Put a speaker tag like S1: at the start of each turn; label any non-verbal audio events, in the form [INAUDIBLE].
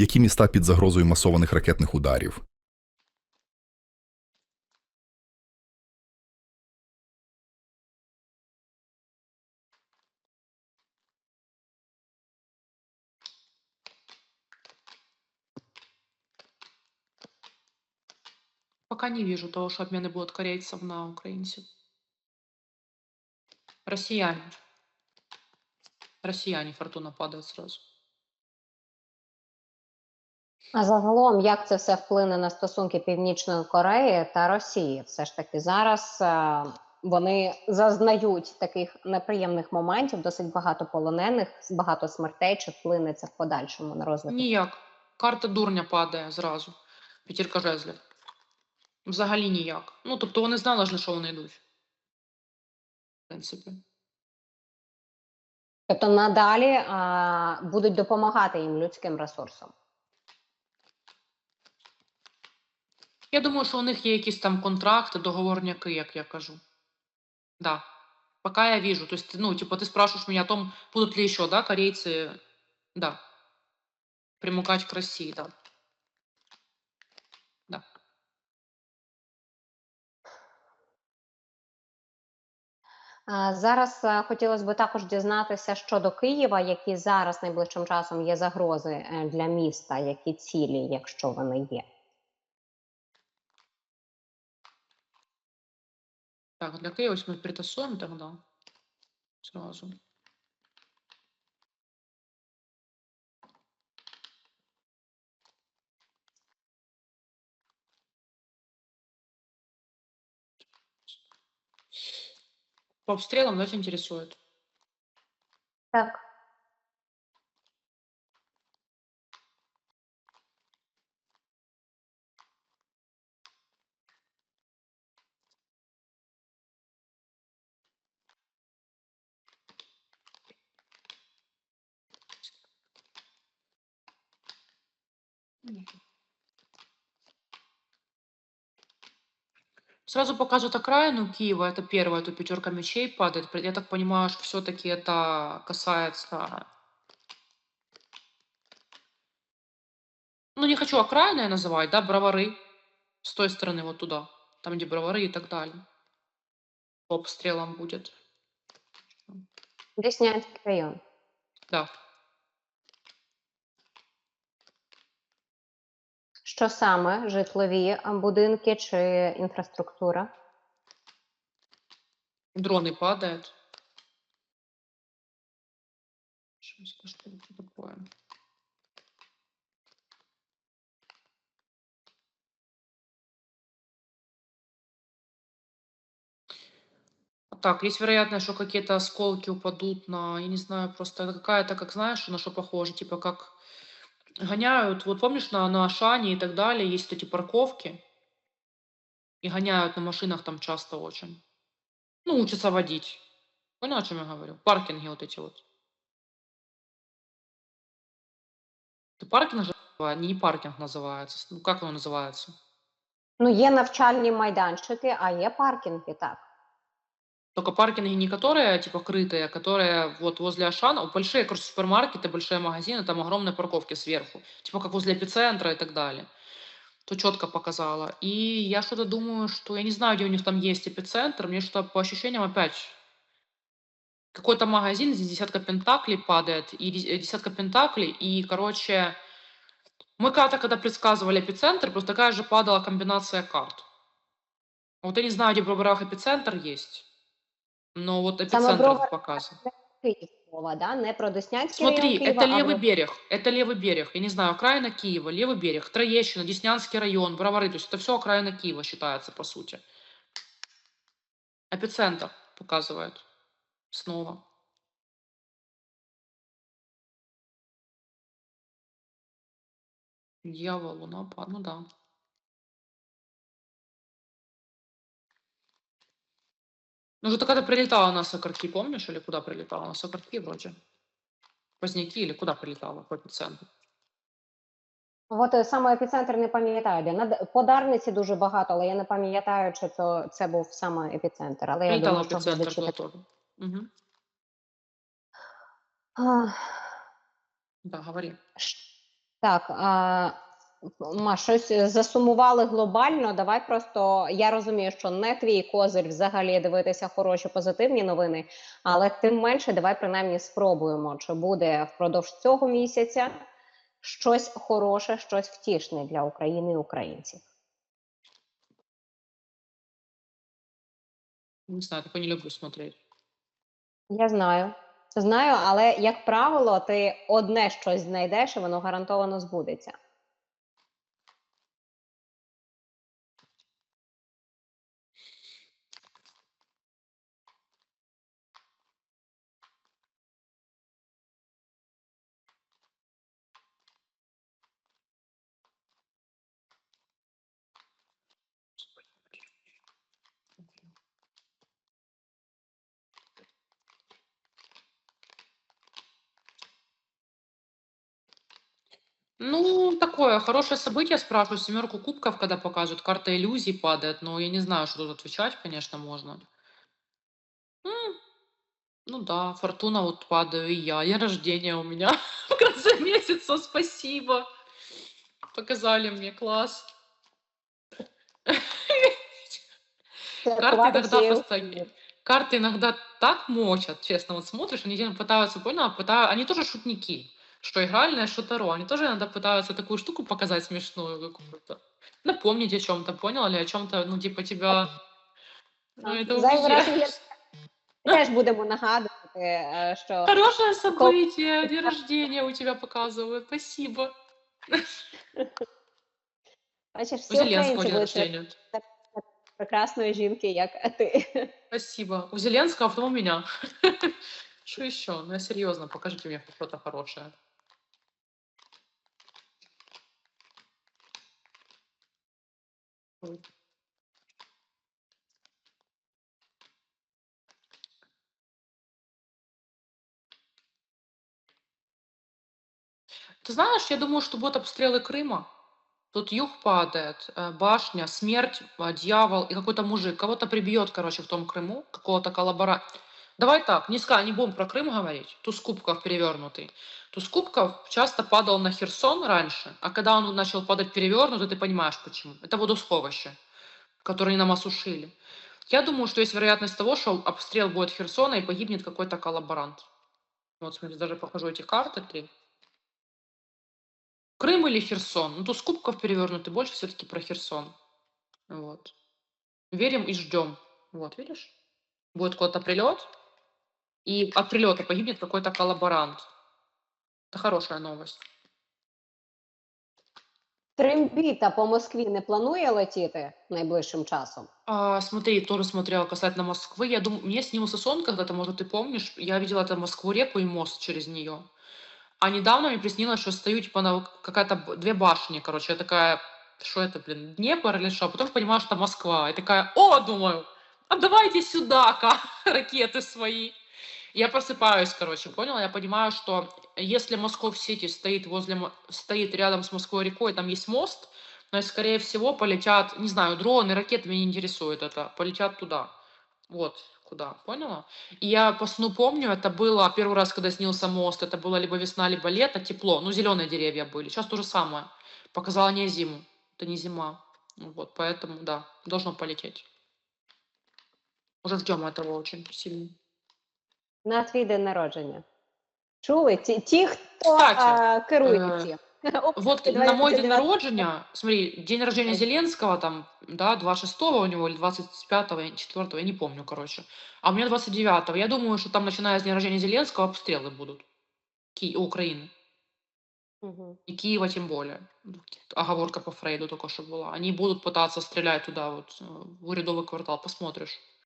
S1: Які міста під загрозою масованих ракетних ударів?
S2: Пока не вижу того, что обмены будут корейцев на украинцев. Россияне. Россияне, фортуна падает сразу.
S3: А загалом, як це все вплине на стосунки Північної Кореї та Росії? Все ж таки зараз е, вони зазнають таких неприємних моментів, досить багато полонених, багато смертей. Чи вплине це в подальшому на розвиток?
S2: Ніяк. Карта дурня падає зразу. П'ятірка жезлів. Взагалі ніяк. Ну, тобто вони знали на що вони йдуть. В принципі.
S3: Тобто надалі а, будуть допомагати їм людським ресурсом.
S2: Я думаю, що у них є якісь там контракти, договорняки, як я кажу. Да. Пока я вижу. То есть, ну, типа, ты спрашиваешь меня о том, будут ли еще, да, корейцы, да, примыкать к России, да. Да.
S3: А, Зараз е, хотілося б також дізнатися щодо Києва, які зараз найближчим часом є загрози е, для міста, які цілі, якщо вони є.
S2: Так, для Киева мы притасуем тогда. Сразу. По обстрелам давайте интересует.
S3: Так.
S2: Сразу показывают окраину Киева, это первое, это пятерка мечей падает. Я так понимаю, что все-таки это касается... Ну, не хочу окраиной называть, да, бровары. С той стороны вот туда, там, где бровары и так далее. По обстрелам будет.
S3: Деснянський район.
S2: Да.
S3: Що саме житлові е, будинки чи інфраструктура?
S2: Дроны падают. Сейчас, что это такое? Так, есть вероятность, что какие-то осколки упадут на, я не знаю, просто это какая-то, как знаешь, на что похоже, типа как гоняют, вот помнишь, на, на Ашане и так далее, есть вот эти парковки, и гоняют на машинах там часто очень. Ну, учатся водить. Понял, о чем я говорю? Паркинги вот эти вот. Это паркинг же называется? Не паркинг называется. Ну, как оно называется?
S3: Ну, є навчальні майданчики, а є паркінги, так.
S2: Только паркинги не которые, типа, крытые, а которые вот возле Ашана. Большие, короче, супермаркеты, большие магазины, там огромные парковки сверху. Типа, как возле эпицентра и так далее. То четко показала. И я что-то думаю, что... Я не знаю, где у них там есть эпицентр. Мне что-то по ощущениям опять... Какой-то магазин, здесь десятка пентаклей падает, и э, десятка пентаклей, и, короче... Мы когда-то, когда предсказывали эпицентр, просто такая же падала комбинация карт. Вот я не знаю, где в Броварах эпицентр есть. Но вот эпицентр показывает.
S3: Київ мова, да? не про Деснянський
S2: Смотри,
S3: район Києва,
S2: это
S3: а
S2: левый
S3: про-
S2: берег, это левый берег, я не знаю, окраина Киева, левый берег, Троещина, Деснянский район, Бровары, то есть это все окраина Киева считается, по сути. Эпицентр показывает снова. Дьявол, луна, ну да. Ну, же когда прилетала на Сокорки, помнишь, или куда прилетала? На Сокорки вроде. Поздняки или куда прилетала по эпицентру?
S3: От е, саме епіцентр не пам'ятаю, де. На Д- по Дарниці дуже багато, але я не пам'ятаю, чи то це був саме епіцентр. Але я думаю, що глядачі.
S2: Мгм.
S3: Ах,
S2: Да, говори.
S3: Так, а, Ма, щось засумували глобально. Давай просто я розумію, що не твій козир взагалі дивитися хороші позитивні новини, але тим менше, давай принаймні спробуємо, чи буде впродовж цього місяця щось хороше, щось втішне для України і українців.
S2: Не знаю, такое не люблю смотреть.
S3: Я знаю. Знаю, але як правило, ти одне щось знайдеш, і воно гарантовано збудеться.
S2: Ну, такое хорошее событие, спрашиваю. Семерку кубков, когда показывают, карта иллюзий падает. Но я не знаю, что тут отвечать, конечно, можно. М, Ну да, фортуна вот падаю и я. День рождения у меня [LAUGHS] в конце месяца. Спасибо. Показали мне класс.
S3: Святкувати
S2: иногда
S3: всією
S2: просто
S3: Україною.
S2: Карты иногда так мочат, честно. Вот смотришь, они тебе пытаются, понял, пытаются, они тоже шутники. Что игральное, что Таро. Они тоже иногда пытаются такую штуку показать смешную какую-то. Напомнить о чем-то, понял? Или о чем-то, ну, типа, тебя... Ну, это
S3: Зайвий раз
S2: вообще...
S3: ми теж [LAUGHS] будемо нагадувати, е, що
S2: Хорошее событие, день рождения у тебя показывают. Спасибо.
S3: бачиш,
S2: У
S3: всі [LAUGHS]
S2: Зеленского
S3: українці
S2: день
S3: будуть
S2: рождения.
S3: прекрасної жінки, як ти.
S2: Спасибо. У Зеленского, а потом у меня. [LAUGHS] Что еще? Ну, я серьезно, покажите мне что-то хорошее. Ты знаешь, я думаю, что будут обстрелы Крыма. Тут юг падает, э, башня, смерть, а, дьявол и какой-то мужик. Кого-то прибьет, короче, в том Крыму, какого-то коллабора. Давай так, не, ска, не будем про Крым говорить. Туз кубков перевернутый. Туз кубков часто падал на Херсон раньше, а когда он начал падать перевернутый, ты понимаешь почему. Это водосховище, которое нам осушили. Я думаю, что есть вероятность того, что обстрел будет Херсона и погибнет какой-то коллаборант. Вот, смотри, даже покажу эти карты три. Крым или Херсон? Ну, туз кубков перевернутый, больше все-таки про Херсон. Вот. Верим и ждем. Вот, видишь? Будет какой-то прилет, и от прилета погибнет какой-то коллаборант. Это хорошая новость.
S3: Трембіта по Москві не планує летіти найближчим часом.
S2: А, смотри, тоже смотрела касательно Москвы. Я думаю, мне снился сон когда-то, может, ты помнишь, я видела это Москву-реку и мост через нее. А недавно мне приснилось, что стою, типа, на какая-то б- две башни, короче, я такая, что это, блин, Днепр или что? А потом понимаю, что это Москва. И такая, о, думаю, а давайте сюда-ка [LAUGHS] ракеты свои. Я просыпаюсь, короче, поняла? Я понимаю, что если Москов-Сити стоит возле, стоит рядом с Москвой-рекой, там есть мост, значит, скорее всего, полетят, не знаю, дроны, ракеты, меня не интересует это, полетят туда. Вот, куда, поняла? И я по сну помню, это было первый раз, когда снился мост, это было либо весна, либо лето, тепло, ну, зеленые деревья были. Сейчас то же самое. Показала не зиму, это не зима. Вот, поэтому, да, должно полететь. Уже ждем этого очень сильно.
S3: на твій день народження. Чули? Ті, ті хто
S2: Кстати,
S3: а, керує
S2: е,
S3: цим. [LAUGHS]
S2: Вот на мой день народження, смотри, день рождения Зеленского там, да, 26 у него или 25 4 я не помню, короче. А у меня 29 Я думаю, что там, начиная с дня рождения Зеленского, обстрелы будут. Ки- у Украины.
S3: Мгм.
S2: И Киева тем более. Ну, Оговорка по Фрейду только что была. Они будут пытаться стрелять туда, вот, э, в урядовый квартал. Посмотришь.